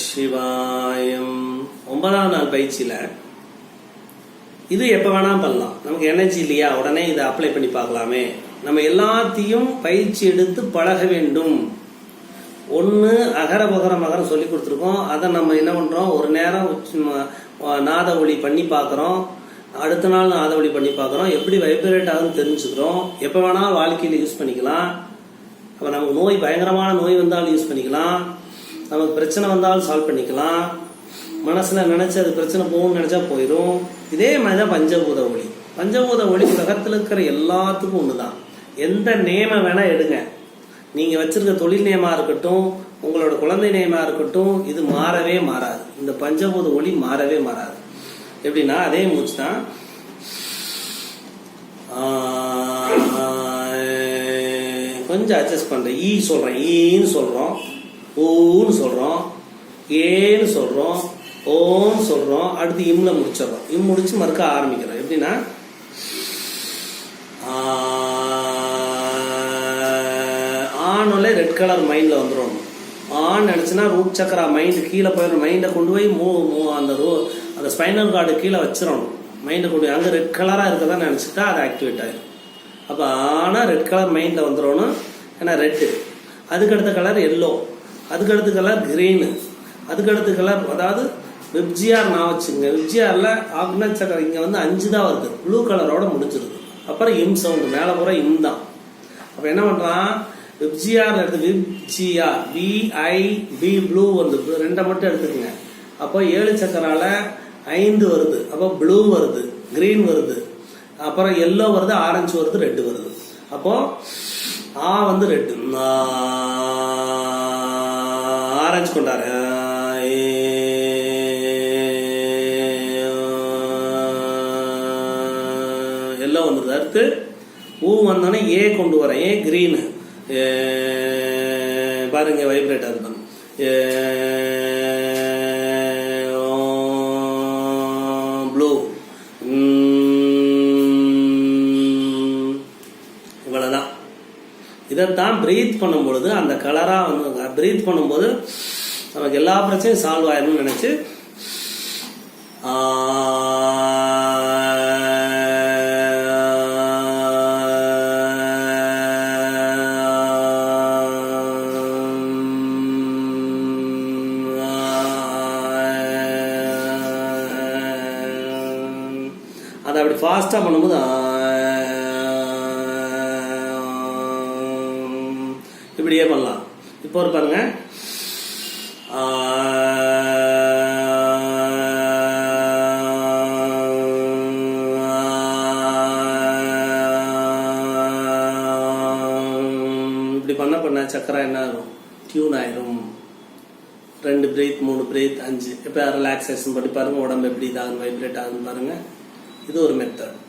சிவாயம். ஒன்பதாம் நாள் பயிற்சியில் இது எப்போ வேணாலும் பண்ணலாம். நமக்கு எனர்ஜி இல்லையா? உடனே இதை அப்ளை பண்ணி பார்க்கலாமே. நம்ம எல்லாத்தையும் பயிற்சி எடுத்து பழக வேண்டும். ஒன்று அகர பகர மகரம் சொல்லி கொடுத்துருக்கோம். அதை நம்ம என்ன பண்ணுறோம் ஒரு நேரம் நாத ஒளி பண்ணி பார்க்குறோம். அடுத்த நாள் நாத ஒளி பண்ணி பார்க்குறோம். எப்படி வைப்ரேட் ஆகுதுன்னு தெரிஞ்சுக்கிறோம். எப்போ வேணாலும் வாழ்க்கையில் யூஸ் பண்ணிக்கலாம். அப்போ நமக்கு நோய் பயங்கரமான நோய் வந்தாலும் யூஸ் பண்ணிக்கலாம். நமக்கு பிரச்சனை வந்தாலும் சால்வ் பண்ணிக்கலாம். மனசில் நினச்சி அது பிரச்சனை போகும்னு நினச்சா போயிடும் இதே மாதிரி தான் பஞ்சபூத ஒளி. பஞ்சபூத ஒளி உலகத்தில் இருக்கிற எல்லாத்துக்கும் ஒன்று தான் எந்த நேமை வேணால் எடுங்க. நீங்கள் வச்சுருக்க தொழில் நேமாக இருக்கட்டும் உங்களோட குழந்தை நேமாக இருக்கட்டும் இது மாறவே மாறாது. இந்த பஞ்சபூத ஒளி மாறவே மாறாது. எப்படின்னா அதே மூச்சு தான் கொஞ்சம் அட்ஜஸ்ட் பண்ணுறேன் ஈ சொல்கிறேன் ஈன்னு சொல்கிறோம் ஊன்னு சொல்கிறோம் ஏன்னு சொல்கிறோம் ஓன்னு சொல்கிறோம் அடுத்து இம்ல முடிச்சிடுறோம். இம் முடிச்சு மறுக்க ஆரம்பிக்கிறோம். எப்படின்னா ஆனோலே ரெட் கலர் மைண்டில் வந்துடும் ஆன் நினச்சின்னா ரூட் சக்கரா மைண்டு கீழே போயிடும். மைண்டை கொண்டு போய் மூ மூ அந்த ரூ அந்த ஸ்பைனல் கார்டு கீழே வச்சிடணும் மைண்டை கொண்டு போய் அங்கே ரெட் கலராக இருக்கதான் நினச்சிட்டா அது ஆக்டிவேட் ஆகிடும் அப்போ ஆனால் ரெட் கலர் மைண்டில் வந்துடணும் ஏன்னா ரெட்டு அதுக்கடுத்த கலர் எல்லோ அதுக்கடுத்து கலர் க்ரீனு அதுக்கடுத்து கலர் அதாவது வெப்ஜிஆர் நான் வச்சுங்க. வெப்ஜிஆரில் ஆக்னா சக்கரம். இங்கே வந்து அஞ்சு தான் வருது. ப்ளூ கலரோட முடிஞ்சிருது. அப்புறம் இம் சவுண்டு மேலே பூரா இம் தான். அப்போ என்ன பண்ணுறான் வெப்ஜிஆர் எடுத்து வெப்ஜிஆர் விஐ பி ப்ளூ வந்து. ரெண்டை மட்டும் எடுத்துக்கங்க. அப்போ ஏழு சக்கரால ஐந்து வருது. அப்போ ப்ளூ வருது. கிரீன் வருது. அப்புறம் எல்லோ வருது. ஆரஞ்சு வருது. ரெட்டு வருது. அப்போ ஆ வந்து ரெட்டு ஆரஞ்சு எல்லாம் எல்லோ வந்துருது. அடுத்து ஊ வந்தோடனே ஏ கொண்டு வரேன் ஏ கிரீனு பாருங்க வைப்ரேட் ஆகுது ப்ளூ இவ்வளோதான் இதைத்தான் ப்ரீத் பண்ணும்பொழுது அந்த கலராக வந்து ப்ரீத் பண்ணும்போது நமக்கு எல்லா பிரச்சனையும் சால்வ் ஆயிரும்னு நினச்சி அதை அப்படி ஃபாஸ்ட்டாக பண்ணும்போது இப்படியே பண்ணலாம். இப்போ ஒரு பாருங்க. இப்படி பண்ண பண்ண சக்கரை என்ன ஆகும்? டியூன் ஆயிரும். ரெண்டு பிரேத் மூணு பிரேத் அஞ்சு. இப்போ ரிலாக்ஸேஷன் பண்ணி பாருங்க உடம்பு எப்படி இதாகும் வைப்ரேட் ஆகுதுன்னு பாருங்க. இது ஒரு மெத்தட்